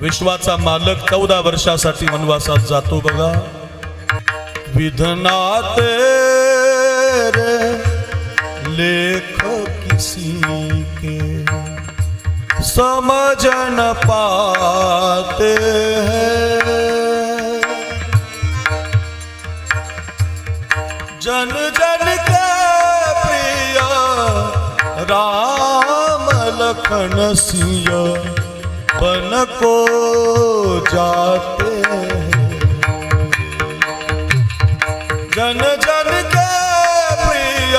विश्वाचा मालक चौदा वर्षासाठी वनवासात जातो बघा. विधनाते लेख किसी के समझ न पाते हैं। जन जन के प्रिय, राम लखन सिय बन को जाते जन जन के प्रिय,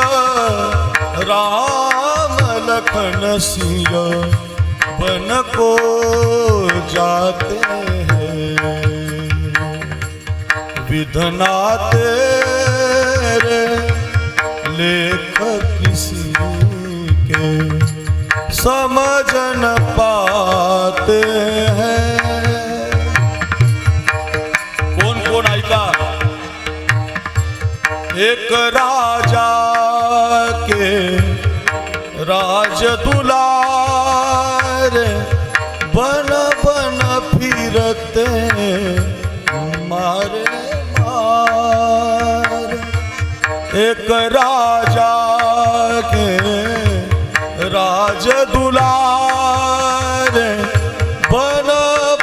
राम लखन सिय बन को जाते हैं। विधना समझ न पाते हैं। कौन कौन ऐका एक राजा के राज दुलार बन बन फिरते मारे मार। एक राजा राज दुलार बन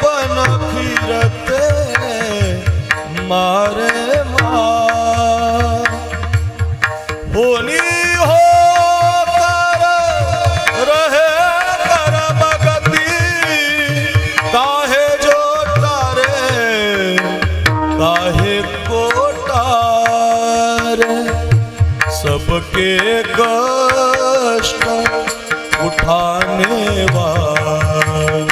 बन फिरते मारे मार। होनी हो कष्ट उठाने वाले।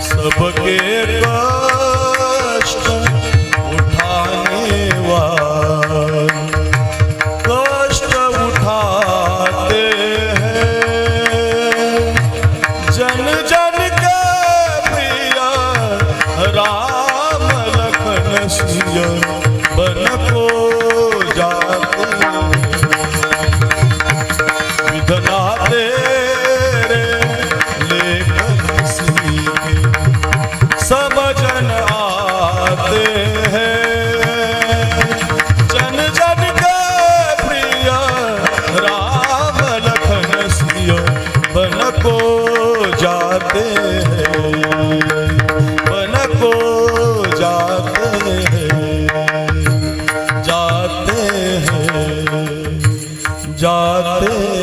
सबके कष्ट उठाने वाले। कष्ट उठाते हैं। जन जन के प्रिय, राम लखन सिय बन को जाते विधना तेरे लेखन सी समझन हैं। जन जन के प्रिय राम लखन सिय को जाते हैं। जाते जाते हैं। जाते हैं।